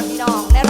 อนพี่น้อง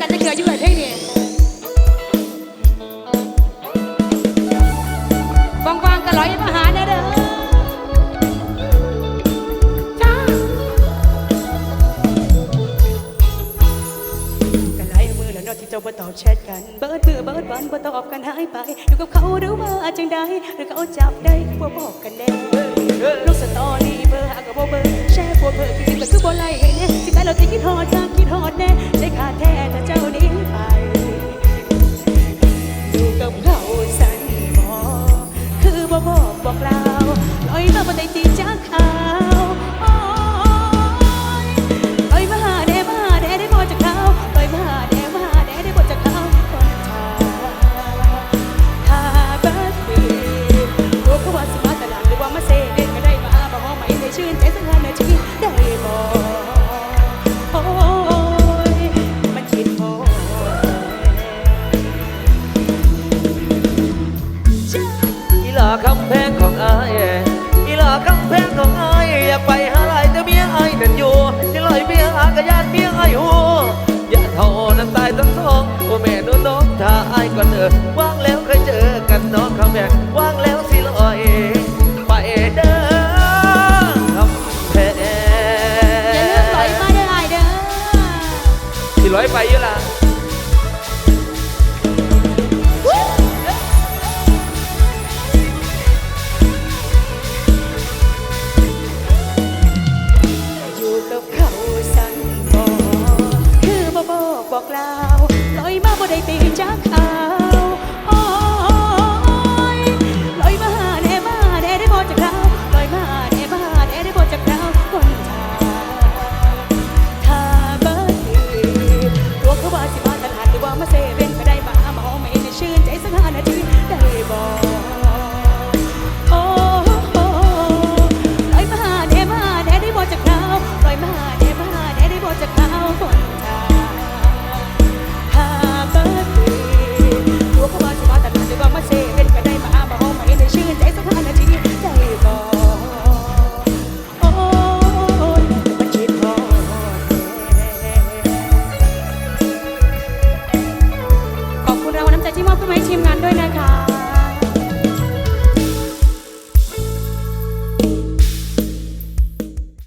กันจะเกลืออยู่เลยเพลนี่ยฟังๆกัร้อยมาหาเด้อทีเจ้าบ่ตอบแชทกัน เบิดเบื่อเบิดวันบ่ตอบกันหายไปอยู่กับเขาหรือว่าจังได้หรือเขาจับได้บ่บอกกันแน่ลูกสตอรี่เบอร์หากบ่เบอร์ พวกเธอคือแต่คือบ่ไล่ให้เนี่ยที่แต่เราจะคิดหอดจังคิดหอดแน่ใจขาดแท้แต่เจ้านี้ไปอยู่กับเขาสันบ่คือบ่บอกบอกเราลอยมาบนใด้ตีจักอาย Để.